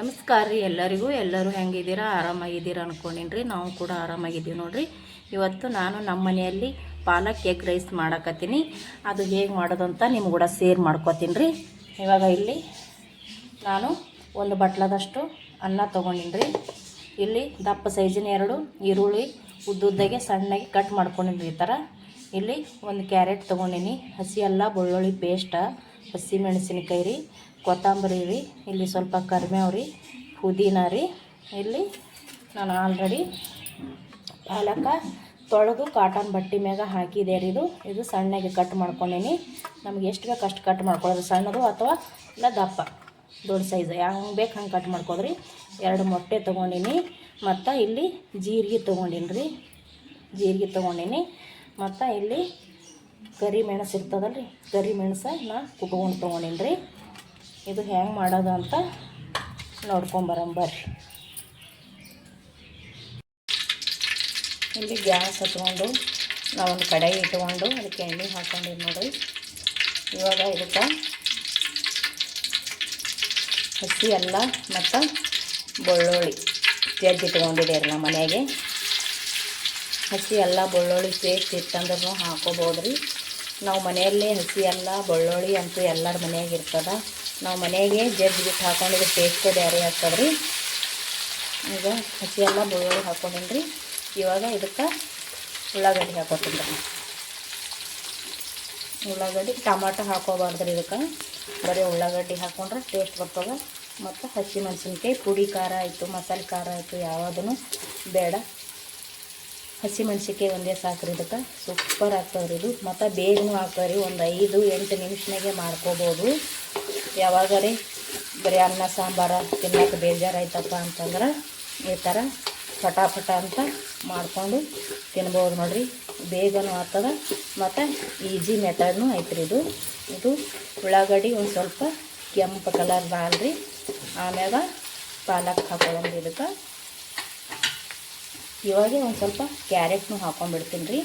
ನಮಸ್ಕಾರ ರೀ ಎಲ್ಲರಿಗೂ. ಎಲ್ಲರೂ ಹೆಂಗಿದ್ದೀರಾ? ಆರಾಮಾಗಿದ್ದೀರಾ ರೀ ನಾವು ಕೂಡ ಆರಾಮಾಗಿದ್ದೀವಿ ನೋಡಿರಿ. ಇವತ್ತು ನಾನು ನಮ್ಮ ಮನೆಯಲ್ಲಿ ಪಾಲಕ್ ಎಗ್ ರೈಸ್ ಮಾಡಕತ್ತೀನಿ. ಅದು ಹೇಗೆ ಮಾಡೋದು ಅಂತ ನಿಮ್ಗೆ ಕೂಡ ಸೇರ್ ಮಾಡ್ಕೊತೀನಿ ರೀ ಇವಾಗ ಇಲ್ಲಿ ನಾನು ಒಂದು ಬಟ್ಲದಷ್ಟು ಅನ್ನ ತೊಗೊಂಡಿನ್ರಿ. ಇಲ್ಲಿ ದಪ್ಪ ಸೈಜಿನ ಎರಡು ಈರುಳ್ಳಿ ಉದ್ದುದ್ದಾಗೆ ಸಣ್ಣಗೆ ಕಟ್ ಮಾಡ್ಕೊಂಡಿನ್ರಿ ಈ ಥರ ಇಲ್ಲಿ ಒಂದು ಕ್ಯಾರೆಟ್ ತೊಗೊಂಡಿನಿ. ಹಸಿ ಅಲ್ಲ, ಬೆಳ್ಳುಳ್ಳಿ ಪೇಸ್ಟ ಹಸಿ ಮೆಣಸಿನಕಾಯಿ ರೀ, ಕೊತ್ತಂಬರಿ ರೀ, ಇಲ್ಲಿ ಸ್ವಲ್ಪ ಕರಿಬೇವು ರೀ, ಪುದೀನ ರೀ, ಇಲ್ಲಿ ನಾನು ಆಲ್ರೆಡಿ ಪಾಲಕ ತೊಳೆದು ಕಾಟನ್ ಬಟ್ಟೆ ಮ್ಯಾಗ ಹಾಕಿದೆ ರೀ ಇದು. ಇದು ಸಣ್ಣಗೆ ಕಟ್ ಮಾಡ್ಕೊಂಡೀನಿ. ನಮ್ಗೆ ಎಷ್ಟು ಬೇಕು ಅಷ್ಟು ಕಟ್ ಮಾಡ್ಕೊಳ್ಳೋದು, ಸಣ್ಣದು ಅಥವಾ ಇಲ್ಲ ದಪ್ಪ? ದೊಡ್ಡ ಸೈಜ್ ಹಂಗೆ ಬೇಕು ಹಂಗೆ ಕಟ್ ಮಾಡ್ಕೊಳ್ರಿ ಎರಡು ಮೊಟ್ಟೆ ತೊಗೊಂಡೀನಿ. ಮತ್ತು ಇಲ್ಲಿ ಜೀರಿಗೆ ತೊಗೊಂಡೀನಿ ರೀ. ಜೀರಿಗೆ ತೊಗೊಂಡೀನಿ. ಮತ್ತು ಇಲ್ಲಿ ಕರಿ ಮೆಣಸು ಇರ್ತದಲ್ಲ ರೀ ಕರಿ ಮೆಣಸು ನಾ ಕುಟ್ಕೊಂಡು ತೊಗೊಂಡೀನಿ ರೀ ಇದು ಹೆಂಗೆ ಮಾಡೋದು ಅಂತ ನೋಡ್ಕೊಂಬರಂ ಬರ್ರಿ. ಇಲ್ಲಿ ಗ್ಯಾಸ್ ಹಚ್ಕೊಂಡು ನಾವೊಂದು ಕಡಾಯಿ ಇಟ್ಕೊಂಡು ಅದಕ್ಕೆ ಎಣ್ಣೆ ಹಾಕೊಂಡಿವಿ ನೋಡ್ರಿ. ಇವಾಗ ಇದಕ್ಕೆ ಹಸಿ ಅಲ್ಲ ಮತ್ತು ಬೆಳ್ಳುಳ್ಳಿ ಜಜ್ಜಿ ಇಟ್ಕೊಂಡಿದ್ದೀರಿ ನಮ್ಮ ಮನೆಯಾಗೆ. ಹಸಿ ಎಲ್ಲ ಬೆಳ್ಳುಳ್ಳಿ ಪೇಸ್ಟ್ ಇತ್ತಂದ್ರೂ ಹಾಕೋಬೋದು ರೀ ನಾವು ಮನೆಯಲ್ಲೇ ಹಸಿ ಅಲ್ಲ ಬೆಳ್ಳುಳ್ಳಿ ಅಂತೂ ಎಲ್ಲರ ಮನೆಯಾಗ ಇರ್ತದ. ನಾವು ಮನೆಗೆ ಜಜ್ಜಿ ಬಿಟ್ಟು ಹಾಕೊಂಡಿದ್ದು ಪೇಸ್ಟೇ ಬೇರೆ ಆಗ್ತದೆ ರೀ ಈಗ ಹಸಿ ಎಲ್ಲ ಬೆಳ್ಳುಳ್ಳಿ ಹಾಕೊಂಡಿನಿ ರೀ ಇವಾಗ ಇದಕ್ಕೆ ಉಳ್ಳಾಗಡ್ಡಿ ಹಾಕೋತೀನಿ ಉಳ್ಳಾಗಡ್ಡಿ ಟಮಾಟೊ ಹಾಕೋಬಾರ್ದು ರೀ ಇದಕ್ಕೆ. ಬರೀ ಉಳ್ಳಾಗಡ್ಡಿ ಹಾಕೊಂಡ್ರೆ ಟೇಸ್ಟ್ ಬರ್ತದೆ. ಮತ್ತು ಹಸಿಮೆಣಸಿನ್ಕಾಯಿ ಪುಡಿ ಖಾರ ಆಯಿತು, ಮಸಾಲೆ ಖಾರ ಆಯಿತು ಯಾವುದೂ ಬೇಡ. ಹಸಿಮೆಣ್ಸಿನ್ಕಾಯಿ ಒಂದೇ ಸಾಕ್ರಿ ಇದಕ್ಕೆ. ಸೂಪರ್ ಆಗ್ತದೆ ರೀ ಇದು. ಮತ್ತು ಬೇಗನೂ ರೀ ಒಂದು ಐದು, ಎಂಟು ನಿಮಿಷನಾಗೆ ಮಾಡ್ಕೋಬೋದು. ರೀ? ಬರೀ ಅನ್ನ, ಸಾಂಬಾರು ತಿನ್ನೋಕೆ ಬೇಜಾರಾಯ್ತಪ್ಪ ಅಂತಂದ್ರೆ ಈ ಥರ ಫಟಾಫಟ ಅಂತ ಮಾಡಿಕೊಂಡು ತಿನ್ಬೋದು ನೋಡಿರಿ. ಬೇಗನೂ ಆಗ್ತದೆ. ಮತ್ತು ಈಜಿ ಮೆಥಡ್ನು ಐತ್ರಿ ಇದು. ಇದು ಉಳ್ಳಾಗಡ್ಡಿ ಒಂದು ಸ್ವಲ್ಪ ಕೆಂಪು ಕಲರ್ ಬಾಲ್ರಿ ಆಮ್ಯಾಗ ಪಾಲಕ್ ಹಾಕೊಳ್ಳೋದು ಇದಕ್ಕೆ ಇವಾಗ ಒಂದು ಸ್ವಲ್ಪ ಕ್ಯಾರೆಟ್ನು ಹಾಕೊಂಡ್ಬಿಡ್ತೀನಿ ರೀ.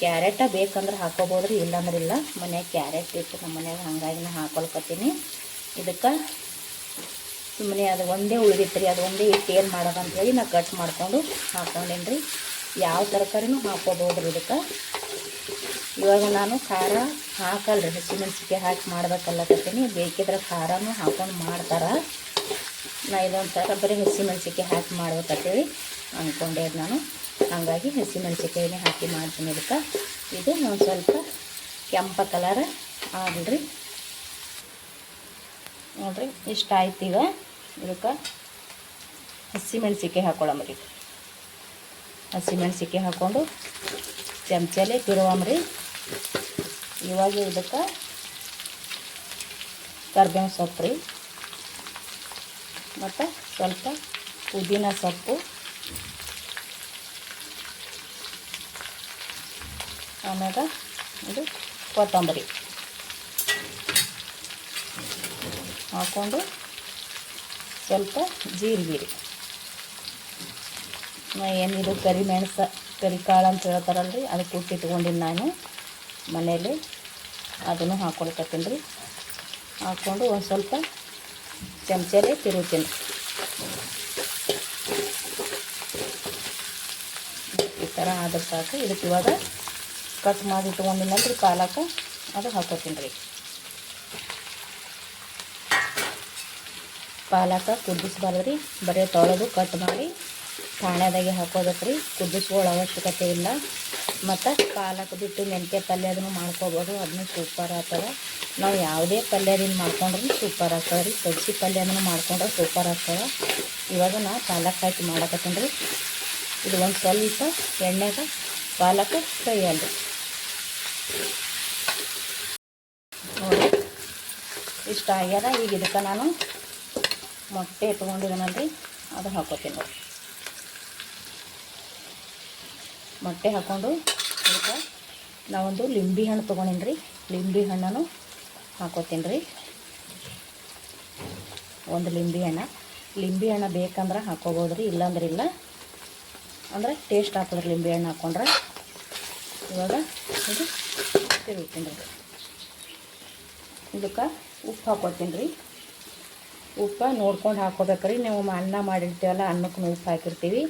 ಕ್ಯಾರೆಟ ಬೇಕಂದ್ರೆ ಹಾಕೋಬೋದು ರೀ ಇಲ್ಲಾಂದ್ರೆ ಇಲ್ಲ. ಮನ್ಯಾಗ ಕ್ಯಾರೆಟ್ ಇತ್ತು ನಮ್ಮ ಮನ್ಯಾಗ ಹಾಗಾಗಿ ನಾನು ಹಾಕೊಳ್ಕೊತೀನಿ. ಇದಕ್ಕೆ ಸುಮ್ಮನೆ ಅದು ಒಂದೇ ಉಳಿದಿತ್ತು ರೀ ಅದು ಒಂದೇ ಇಟ್ಟು ಏನು ಮಾಡೋದು ಅಂತೇಳಿ ನಾ ಕಟ್ ಮಾಡಿಕೊಂಡು ಹಾಕೊಂಡೇನಿ ರೀ. ಯಾವ ತರಕಾರಿನೂ ಹಾಕೋಬೋದು ರೀ ಇದಕ್ಕೆ. ಇವಾಗ ನಾನು ಖಾರ ಹಾಕಲ್ಲ ರೀ ಹಸಿಮೆಣ್ಸಿಕಾಯಿ ಹಾಕಿ ಮಾಡ್ಬೇಕಲ್ಲಕತ್ತೀನಿ. ಬೇಕಿದ್ರೆ ಖಾರನೂ ಹಾಕೊಂಡು ಮಾಡ್ತಾರೆ. ನಾ ಇದೊಂದು ಥರ ಬರೀ ಹಸಿಮೆಣಸಿಕಾಯಿ ಹಾಕಿ ಮಾಡ್ಬೇಕಂತೇಳಿ ಅಂದ್ಕೊಂಡೆ ನಾನು. ಹಾಗಾಗಿ ಹಸಿಮೆಣಸಿಕಾಯಿನೇ ಹಾಕಿ ಮಾಡ್ತೀನಿ ಅದಕ್ಕೆ ಇದು ಒಂದು ಸ್ವಲ್ಪ ಕೆಂಪ ಕಲರ್ ಆಗಲ್ರಿ ನೋಡ್ರಿ, ಇಷ್ಟ ಆಯ್ತು ಈಗ. ಇದಕ್ಕೆ ಹಸಿಮೆಣಸಿಕಾಯಿ ಹಾಕ್ಕೊಳಮ್ರಿ ಹಸಿಮೆಣ್ಸಿಕಾಯಿ ಹಾಕ್ಕೊಂಡು ಚಮಚಲೇ ತಿರುವಂಬ್ರಿ ಇವಾಗ ಇದಕ್ಕೆ ಕರ್ಬೇವಿನ ಸೊಪ್ಪು ರೀ. ಮತ್ತು ಸ್ವಲ್ಪ ಪುದೀನ ಸೊಪ್ಪು. ಆಮ್ಯಾಗ ಇದು ಕೊತ್ತಂಬರಿ. ಹಾಕ್ಕೊಂಡು ಸ್ವಲ್ಪ ಜೀರಿಗೆ ರೀ ಏನಿದು ಕರಿ ಮೆಣಸ, ಕರಿ ಕಾಳು ಅಂತ ಹೇಳ್ತಾರಲ್ಲ ರೀ ಅದಕ್ಕೆ ಕುಟ್ಟಿಟ್ಕೊಂಡಿನಿ ನಾನು. ಮನೇಲಿ ಅದನ್ನು ಹಾಕ್ಕೊಳ್ಕತ್ತೀನಿ ರೀ. ಹಾಕ್ಕೊಂಡು ಒಂದು ಸ್ವಲ್ಪ ಚಮಚಲ್ಲಿ ತಿರುಗ್ತೀನಿ. ಈ ಥರ ಆದ್ರೆ ಸಾಕು ಇದಕ್ಕೆ ಇವಾಗ ಕಟ್ ಮಾಡಿ ಇಟ್ಕೊಂಡಿನಲ್ರಿ ಪಾಲಕ ಅದು ಹಾಕೋತೀನಿ ರೀ. ಪಾಲಕ ಕುದಿಸ್ಬಾರ್ದು ರೀ. ಬರೀ ತೊಳೆದು ಕಟ್ ಮಾಡಿ, ಠಾಣೆದಾಗೆ ಹಾಕೋದಕ್ಕೆ ರೀ. ಕುದಿಸ್ಕೊಳ್ಳೋ ಅವಶ್ಯಕತೆ ಇಲ್ಲ ಮತ್ತು ಪಾಲಕ್ ಬಿಟ್ಟು ಮೆಂತ್ಯ ಪಲ್ಯ ಅದನ್ನು ಮಾಡ್ಕೋಬೋದು. ಅದನ್ನು ಸೂಪರ್ ಆಗ್ತದೆ. ನಾವು ಯಾವುದೇ ಪಲ್ಯದಿಂದ ಮಾಡ್ಕೊಂಡ್ರೂ ಸೂಪರ್ ಆಗ್ತದೆ ರೀ. ಸಜ್ಜಿ ಪಲ್ಯ ಅದನ್ನು ಮಾಡ್ಕೊಂಡ್ರೆ ಸೂಪರ್ ಆಗ್ತದೆ. ಇವಾಗ ನಾ ಪಾಲಕ್ ಹಾಕಿ ಮಾಡಕತ್ತೀನಿ ಇದು ಒಂದು ಸ್ವಲ್ಪ ಎಣ್ಣೆಗೆ ಪಾಲಕ್ ಫ್ರೈ ಅಲ್ರಿ. ನೋಡಿ, ಇಷ್ಟ ಆಗ್ಯದ. ಈಗ ಇದಕ್ಕೆ ನಾನು ಮೊಟ್ಟೆ ತೊಗೊಂಡಿದ್ದೀನಲ್ರಿ ಅದು ಹಾಕೋತೀನಿ ನೋಡಿ ಮೊಟ್ಟೆ ಹಾಕ್ಕೊಂಡು ಅದಕ್ಕೆ ನಾವೊಂದು ಲಿಂಬೆ ಹಣ್ಣು ತೊಗೊಂಡಿನಿ ರೀ ಲಿಂಬೆ ಹಣ್ಣನ್ನು ಹಾಕೋತೀನಿ ರೀ ಒಂದು ಲಿಂಬೆ ಹಣ್ಣು. ಲಿಂಬೆ ಹಣ್ಣು ಬೇಕಂದ್ರೆ ಹಾಕೋಬೋದು ರೀ ಇಲ್ಲಾಂದ್ರೆ ಇಲ್ಲ. ಅಂದರೆ ಟೇಸ್ಟ್ ಆಗ್ತದೆ ರೀ ಲಿಂಬೆ ಹಣ್ಣು ಹಾಕ್ಕೊಂಡ್ರೆ ಇವಾಗ ಇದು ತಿರುಗ್ತೀನಿ ರೀ ಇದಕ್ಕೆ ಉಪ್ಪು ಹಾಕೋತೀನಿ ರೀ ಉಪ್ಪು ನೋಡ್ಕೊಂಡು ಹಾಕೋಬೇಕ್ರಿ. ನೀವು ಅನ್ನ ಮಾಡಿರ್ತೀವಲ್ಲ, ಅನ್ನಕ್ಕೂ ಉಪ್ಪು ಹಾಕಿರ್ತೀವಿ.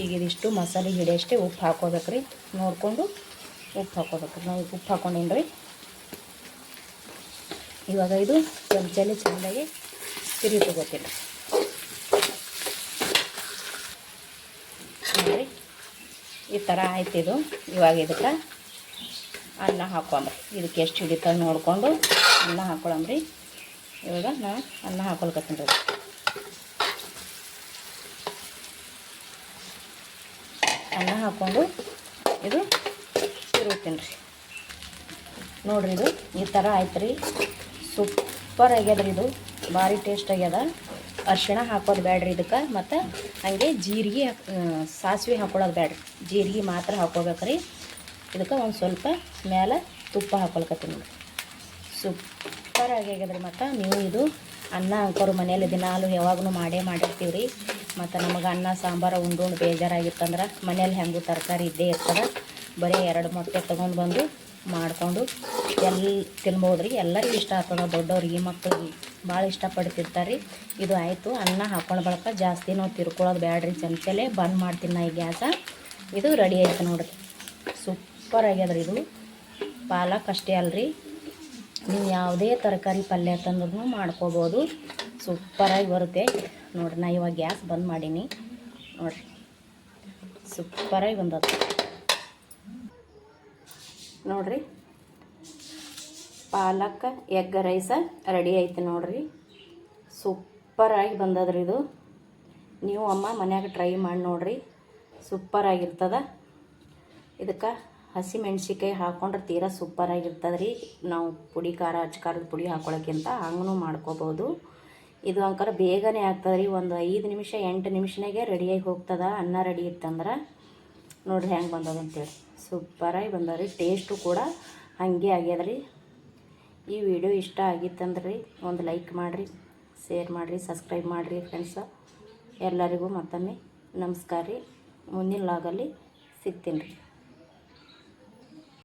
ಈಗ ಇದಿಷ್ಟು ಮಸಾಲೆ ಹಿಡಿಯಷ್ಟೇ ಉಪ್ಪು ಹಾಕೋಬೇಕ್ರಿ. ನೋಡಿಕೊಂಡು ಉಪ್ಪು ಹಾಕೋಬೇಕ್ರಿ. ನಾವು ಉಪ್ಪು ಹಾಕೊಂಡಿನಿ ರೀ ಇವಾಗ ಇದು ಚಮಚಲ್ಲಿ ಚೆನ್ನಾಗಿ ಸಿರಿ ತಗೋತಿಲ್ಲ ಈ ಥರ ಆಯ್ತು ಇದು. ಇವಾಗ ಇದಕ್ಕೆ ಅನ್ನ ಹಾಕೊಂಬ್ರಿ ಇದಕ್ಕೆ ಎಷ್ಟು ಹಿಡಿತದೆ ನೋಡಿಕೊಂಡು ಅನ್ನ ಹಾಕೊಳಂಬ್ರಿ ಇವಾಗ ನಾ ಅನ್ನ ಹಾಕೊಳ್ಕತ್ತೀನಿ ರೀ ಅನ್ನ ಹಾಕ್ಕೊಂಡು ಇದು ತಿರುಗ್ತೀನಿ ರೀ. ನೋಡ್ರಿ ಇದು ಈ ಥರ ಆಯ್ತು ರೀ ಸೂಪರ್ ಆಗ್ಯದ ರೀ ಇದು. ಭಾರಿ ಟೇಸ್ಟ್ ಆಗ್ಯದ. ಅರಿಶಿಣ ಹಾಕೋದು ಬೇಡ್ರಿ ಇದಕ್ಕೆ. ಮತ್ತು ಹಾಗೆ ಜೀರಿಗೆ ಸಾಸಿವೆ ಹಾಕೊಳ್ಳೋದು ಬೇಡ್ರಿ ಜೀರಿಗೆ ಮಾತ್ರ ಹಾಕೋಬೇಕ್ರಿ. ಇದಕ್ಕೆ ಒಂದು ಸ್ವಲ್ಪ ಮೇಲೆ ತುಪ್ಪ ಹಾಕೊಳ್ಕತ್ತೀನಿ ನೋಡಿ ಸೂಪರ್ ಆಗ್ಯಾಗದ್ರಿ ಮತ್ತು? ನೀವು ಇದು ಅನ್ನ ಅಂಕೋರು ಮನೆಯಲ್ಲಿ ದಿನಾಲು ಯಾವಾಗೂ ಮಾಡೇ ಮಾಡಿರ್ತೀವಿ ರೀ ಮತ್ತು ನಮಗೆ ಅನ್ನ, ಸಾಂಬಾರು ಉಂಡು ಉಂಡು ಬೇಜಾರಾಗಿತ್ತಂದ್ರೆ ಮನೇಲಿ ಹೆಂಗೂ ತರಕಾರಿ ಇದ್ದೇ ಇರ್ತದೆ. ಬರೀ ಎರಡು ಮೊಟ್ಟೆ ತೊಗೊಂಡು ಬಂದು ಮಾಡಿಕೊಂಡು ಎಲ್ಲಿ ತಿನ್ಬೋದು ರೀ ಎಲ್ಲರಿಗೂ ಇಷ್ಟ ಆಗ್ತದೆ. ದೊಡ್ಡವ್ರಿಗೆ, ಮಕ್ಕಳಿಗೆ ಭಾಳ ಇಷ್ಟಪಡ್ತಿರ್ತಾರೆ ರೀ ಇದು ಆಯಿತು. ಅನ್ನ ಹಾಕೊಂಡು ಬಳಕ ಜಾಸ್ತಿ ನಾವು ತಿರ್ಕೊಳ್ಳೋದು ಬ್ಯಾಡ್ರಿ ಚಮಚಲೆ. ಬಂದ್ ಮಾಡ್ತೀನಿ ನಾ ಈ ಗ್ಯಾಸ. ಇದು ರೆಡಿ ಆಯ್ತು ನೋಡಿರಿ. ಸೂಪರ್ ಆಗ್ಯದ ಇದು. ಪಾಲಕ್ ಅಷ್ಟೇ ಅಲ್ರಿ. ನೀವು ಯಾವುದೇ ತರಕಾರಿ ಪಲ್ಯ ತಂದ್ರೂ ಮಾಡ್ಕೋಬೋದು. ಸೂಪರಾಗಿ ಬರುತ್ತೆ. ನೋಡಿ ನಾ ಇವಾಗ ಗ್ಯಾಸ್ ಬಂದ್ ಮಾಡೀನಿ. ನೋಡಿರಿ, ಸೂಪರಾಗಿ ಬಂದದ. ನೋಡ್ರಿ, ಪಾಲಕ್, ಎಗ್ ರೈಸ ರೆಡಿ ಐತೆ ನೋಡ್ರಿ. ಸೂಪರಾಗಿ ಬಂದದ್ರಿ ಇದು. ನೀವು ಅಮ್ಮ ಮನ್ಯಾಗ ಟ್ರೈ ಮಾಡಿ ನೋಡ್ರಿ. ಸೂಪರಾಗಿರ್ತದ. ಇದಕ್ಕೆ ಹಸಿ ಹಾಕ್ಕೊಂಡ್ರೆ ತೀರಾ ಸೂಪರಾಗಿರ್ತದೆ ರೀ ನಾವು ಪುಡಿ, ಖಾರ, ಅಚ್ಚ ಖಾರದ ಪುಡಿ ಹಾಕೊಳ್ಳೋಕ್ಕಿಂತ ಹಂಗೂ ಮಾಡ್ಕೋಬೋದು. ಇದು ಅಂಕರ ಬೇಗನೆ ಆಗ್ತದೆ ರೀ ಒಂದು ಐದು ನಿಮಿಷ, ಎಂಟು ನಿಮಿಷನಾಗೆ ರೆಡಿಯಾಗಿ ಹೋಗ್ತದೆ ಅನ್ನ ರೆಡಿ ಇತ್ತಂದ್ರೆ. ನೋಡ್ರಿ ಹೆಂಗೆ ಬಂದದ ಅಂತೇಳಿ. ಸೂಪರಾಗಿ ಬಂದದ ರೀ ಟೇಸ್ಟು ಕೂಡ ಹಾಗೆ ಆಗ್ಯದ ರೀ ಈ ವಿಡಿಯೋ ಇಷ್ಟ ಆಗಿತ್ತಂದ್ರೆ ರೀ ಒಂದು ಲೈಕ್ ಮಾಡಿರಿ ಶೇರ್ ಮಾಡಿರಿ ಸಬ್ಸ್ಕ್ರೈಬ್ ಮಾಡಿರಿ ಫ್ರೆಂಡ್ಸ ಎಲ್ಲರಿಗೂ ಮತ್ತೊಮ್ಮೆ ನಮಸ್ಕಾರ ರೀ. ಮುಂದಿನ ಲಾಗಲ್ಲಿ ಸಿಗ್ತೀನಿ ರೀ.